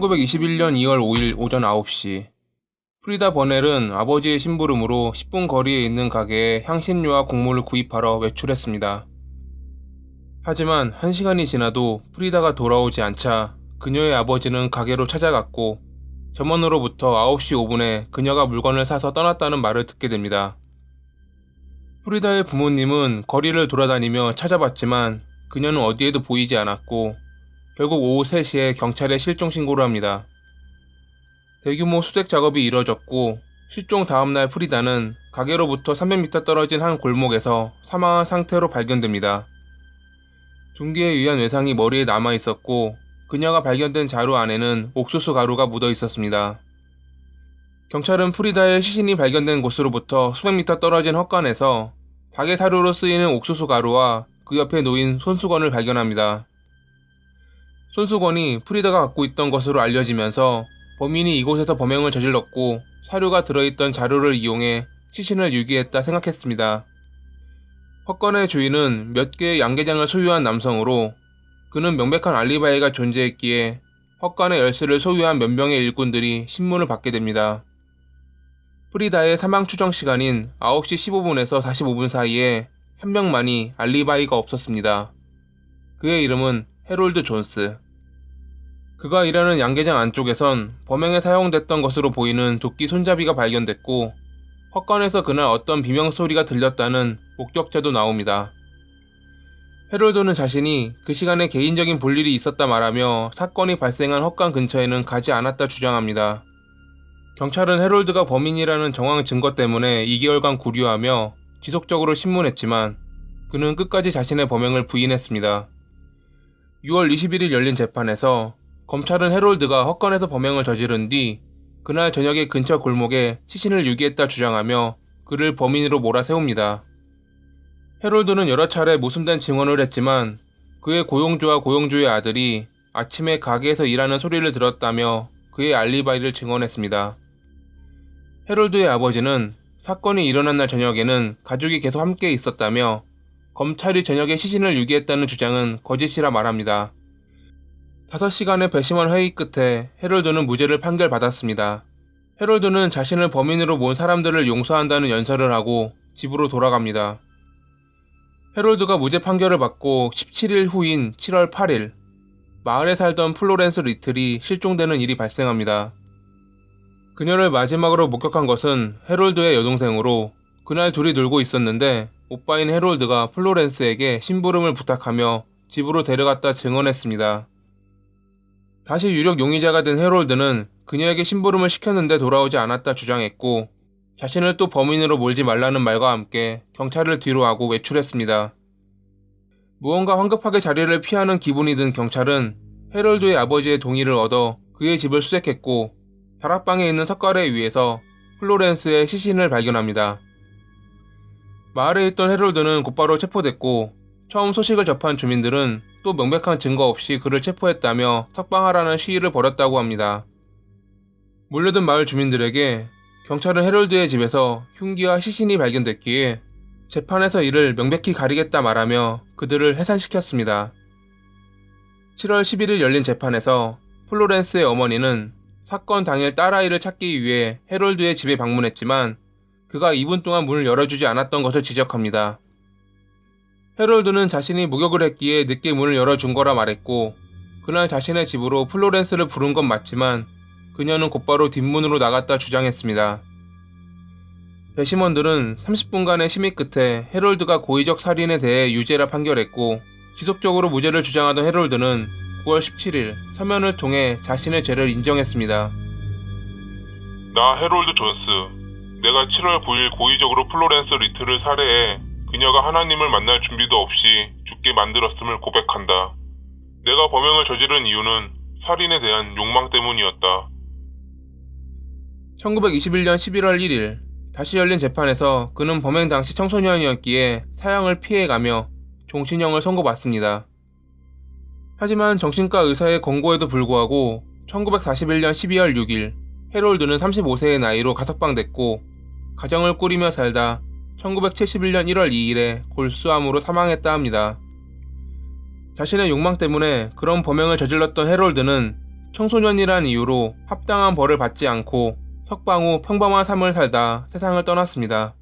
1921년 2월 5일 오전 9시 프리다 버넬은 아버지의 심부름으로 10분 거리에 있는 가게에 향신료와 곡물을 구입하러 외출했습니다. 하지만 1시간이 지나도 프리다가 돌아오지 않자 그녀의 아버지는 가게로 찾아갔고 점원으로부터 9시 5분에 그녀가 물건을 사서 떠났다는 말을 듣게 됩니다. 프리다의 부모님은 거리를 돌아다니며 찾아봤지만 그녀는 어디에도 보이지 않았고 결국 오후 3시에 경찰에 실종 신고를 합니다. 대규모 수색 작업이 이뤄졌고 실종 다음날 프리다는 가게로부터 300m 떨어진 한 골목에서 사망한 상태로 발견됩니다. 중기에 의한 외상이 머리에 남아 있었고 그녀가 발견된 자루 안에는 옥수수 가루가 묻어 있었습니다. 경찰은 프리다의 시신이 발견된 곳으로부터 수백 미터 떨어진 헛간에서 닭의 사료로 쓰이는 옥수수 가루와 그 옆에 놓인 손수건을 발견합니다. 손수건이 프리다가 갖고 있던 것으로 알려지면서 범인이 이곳에서 범행을 저질렀고 사료가 들어있던 자료를 이용해 시신을 유기했다 생각했습니다. 헛간의 주인은 몇 개의 양계장을 소유한 남성으로 그는 명백한 알리바이가 존재했기에 헛간의 열쇠를 소유한 몇 명의 일꾼들이 신문을 받게 됩니다. 프리다의 사망 추정 시간인 9시 15분에서 45분 사이에 한 명만이 알리바이가 없었습니다. 그의 이름은 해롤드 존스. 그가 일하는 양계장 안쪽에선 범행에 사용됐던 것으로 보이는 도끼 손잡이가 발견됐고 헛간에서 그날 어떤 비명 소리가 들렸다는 목격자도 나옵니다. 해롤드는 자신이 그 시간에 개인적인 볼일이 있었다 말하며 사건이 발생한 헛간 근처에는 가지 않았다 주장합니다. 경찰은 해롤드가 범인이라는 정황 증거 때문에 2개월간 구류하며 지속적으로 신문했지만 그는 끝까지 자신의 범행을 부인했습니다. 6월 21일 열린 재판에서 검찰은 해롤드가 헛간에서 범행을 저지른 뒤 그날 저녁에 근처 골목에 시신을 유기했다 주장하며 그를 범인으로 몰아세웁니다. 해롤드는 여러 차례 모순된 증언을 했지만 그의 고용주와 고용주의 아들이 아침에 가게에서 일하는 소리를 들었다며 그의 알리바이를 증언했습니다. 해롤드의 아버지는 사건이 일어난 날 저녁에는 가족이 계속 함께 있었다며 검찰이 저녁에 시신을 유기했다는 주장은 거짓이라 말합니다. 5시간의 배심원 회의 끝에 해롤드는 무죄를 판결받았습니다. 해롤드는 자신을 범인으로 몬 사람들을 용서한다는 연설을 하고 집으로 돌아갑니다. 해롤드가 무죄 판결을 받고 17일 후인 7월 8일 마을에 살던 플로렌스 리틀이 실종되는 일이 발생합니다. 그녀를 마지막으로 목격한 것은 해롤드의 여동생으로 그날 둘이 놀고 있었는데 오빠인 해롤드가 플로렌스에게 심부름을 부탁하며 집으로 데려갔다 증언했습니다. 다시 유력 용의자가 된 해롤드는 그녀에게 심부름을 시켰는데 돌아오지 않았다 주장했고 자신을 또 범인으로 몰지 말라는 말과 함께 경찰을 뒤로 하고 외출했습니다. 무언가 황급하게 자리를 피하는 기분이 든 경찰은 해롤드의 아버지의 동의를 얻어 그의 집을 수색했고 다락방에 있는 석가래 위에서 플로렌스의 시신을 발견합니다. 마을에 있던 해롤드는 곧바로 체포됐고 처음 소식을 접한 주민들은 또 명백한 증거 없이 그를 체포했다며 석방하라는 시위를 벌였다고 합니다. 몰려든 마을 주민들에게 경찰은 해롤드의 집에서 흉기와 시신이 발견됐기에 재판에서 이를 명백히 가리겠다 말하며 그들을 해산시켰습니다. 7월 11일 열린 재판에서 플로렌스의 어머니는 사건 당일 딸아이를 찾기 위해 해롤드의 집에 방문했지만 그가 2분 동안 문을 열어주지 않았던 것을 지적합니다. 해롤드는 자신이 목욕을 했기에 늦게 문을 열어준 거라 말했고 그날 자신의 집으로 플로렌스를 부른 건 맞지만 그녀는 곧바로 뒷문으로 나갔다 주장했습니다. 배심원들은 30분간의 심의 끝에 해롤드가 고의적 살인에 대해 유죄라 판결했고 지속적으로 무죄를 주장하던 해롤드는 9월 17일 서면을 통해 자신의 죄를 인정했습니다. 나 해롤드 존스. 내가 7월 9일 고의적으로 플로렌스 리틀을 살해해 그녀가 하나님을 만날 준비도 없이 죽게 만들었음을 고백한다. 내가 범행을 저지른 이유는 살인에 대한 욕망 때문이었다. 1921년 11월 1일 다시 열린 재판에서 그는 범행 당시 청소년이었기에 사형을 피해가며 종신형을 선고받습니다. 하지만 정신과 의사의 권고에도 불구하고 1941년 12월 6일 해롤드는 35세의 나이로 가석방됐고 가정을 꾸리며 살다 1971년 1월 2일에 골수암으로 사망했다 합니다. 자신의 욕망 때문에 그런 범행을 저질렀던 해롤드는 청소년이란 이유로 합당한 벌을 받지 않고 석방 후 평범한 삶을 살다 세상을 떠났습니다.